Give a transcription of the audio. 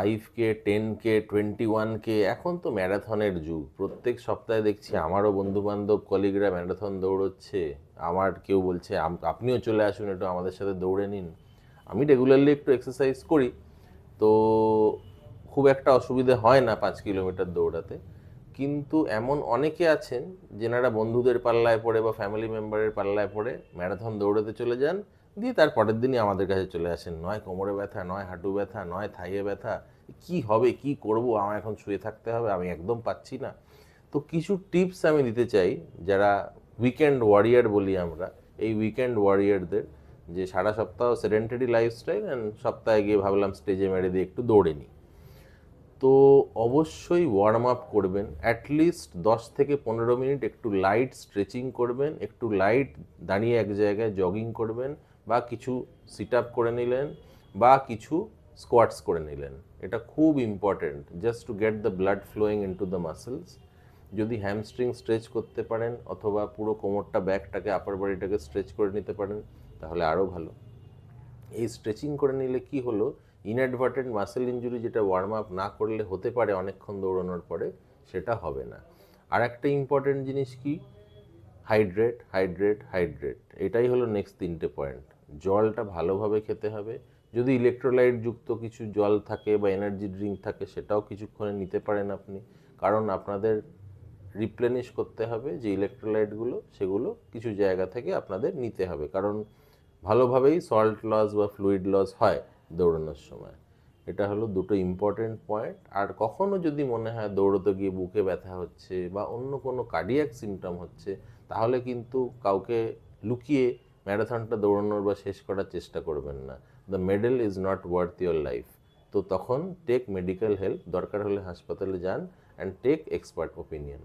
Five K ten K twenty one K এখন তো ম্যারাথনের যুগ। প্রত্যেক সপ্তাহে দেখছি আমারও বন্ধু বান্ধব কলিগরা ম্যারাথন দৌড়চ্ছে। আমার কেউ বলছে আপনিও চলে আসুন একটু আমাদের সাথে দৌড়ে নিন। আমি রেগুলারলি একটু এক্সারসাইজ করি। তো খুব একটা অসুবিধে হয় না পাঁচ কিলোমিটার দৌড়াতে। কিন্তু এমন অনেকে আছেন, যেনারা বন্ধুদের পাল্লায় পড়ে বা ফ্যামিলি মেম্বারের পাল্লায় পড়ে ম্যারাথন দৌড়াতে চলে যান। দিয়ে তার পরের দিনই আমাদের কাছে চলে আসেন। নয় কোমরে ব্যথা, নয় হাঁটু ব্যথা, নয় থাইয়ে ব্যথা। কি হবে, কি করব আমার এখন শুয়ে থাকতে হবে, আমি একদম পাচ্ছি না। তো কিছু টিপস আমি দিতে চাই যারা উইকেন্ড ওয়ারিয়ার বলি আমরা। এই উইকেন্ড ওয়ারিয়ারদের যে সারা সপ্তাহ সেডেন্টারি লাইফস্টাইল অ্যান্ড সপ্তাহে গিয়ে ভাবলাম স্টেজে মেরে দিয়ে একটু দৌড়ে নিই। তো অবশ্যই ওয়ার্ম আপ করবেন। অ্যাটলিস্ট দশ থেকে পনেরো মিনিট একটু লাইট স্ট্রেচিং করবেন, একটু লাইট দাঁড়িয়ে এক জায়গায় জগিং করবেন। বা কিছু সিট আপ করে নিলেন বা কিছু স্কোয়াটস করে নিলেন। এটা খুব important just to get the blood flowing into the muscles যদি হ্যামস্ট্রিং স্ট্রেচ করতে পারেন অথবা পুরো কোমরটা ব্যাকটাকে আপার বডিটাকে স্ট্রেচ করে নিতে পারেন, তাহলে আরও ভালো। এই স্ট্রেচিং করে নিলে কি হলো? ইনঅ্যাডভার্টেন্ট মাসেল ইঞ্জুরি যেটা ওয়ার্ম আপ না করলে হতে পারে অনেকক্ষণ দৌড়ানোর পরে, সেটা হবে না। আর একটা ইম্পর্টেন্ট জিনিস কি? হাইড্রেট হাইড্রেট হাইড্রেট এটাই হলো নেক্সট তিনটে পয়েন্ট জলটা ভালোভাবে খেতে হবে। যদি ইলেকট্রোলাইট যুক্ত কিছু জল থাকে বা এনার্জি ড্রিঙ্ক থাকে, সেটাও কিছুক্ষণে নিতে পারেন আপনি। কারণ আপনাদের রিপ্লেনিশ করতে হবে যে ইলেকট্রোলাইটগুলো সেগুলো কিছু জায়গা থেকে আপনাদের নিতে হবে। কারণ ভালোভাবেই সল্ট লস বা ফ্লুইড লস হয় দৌড়ানোর সময়। এটা হলো দুটো ইম্পর্টেন্ট পয়েন্ট আর কখনো যদি মনে হয় দৌড়তে গিয়ে বুকে ব্যথা হচ্ছে বা অন্য কোনো কার্ডিয়াক সিমটম হচ্ছে, তাহলে কিন্তু কাউকে লুকিয়ে ম্যারাথনটা দৌড়ানোর বা শেষ করার চেষ্টা করবেন না। The medal is not worth your life তো তখন টেক মেডিকেল হেল্প দরকার হলে হাসপাতালে যান অ্যান্ড টেক এক্সপার্ট ওপিনিয়ন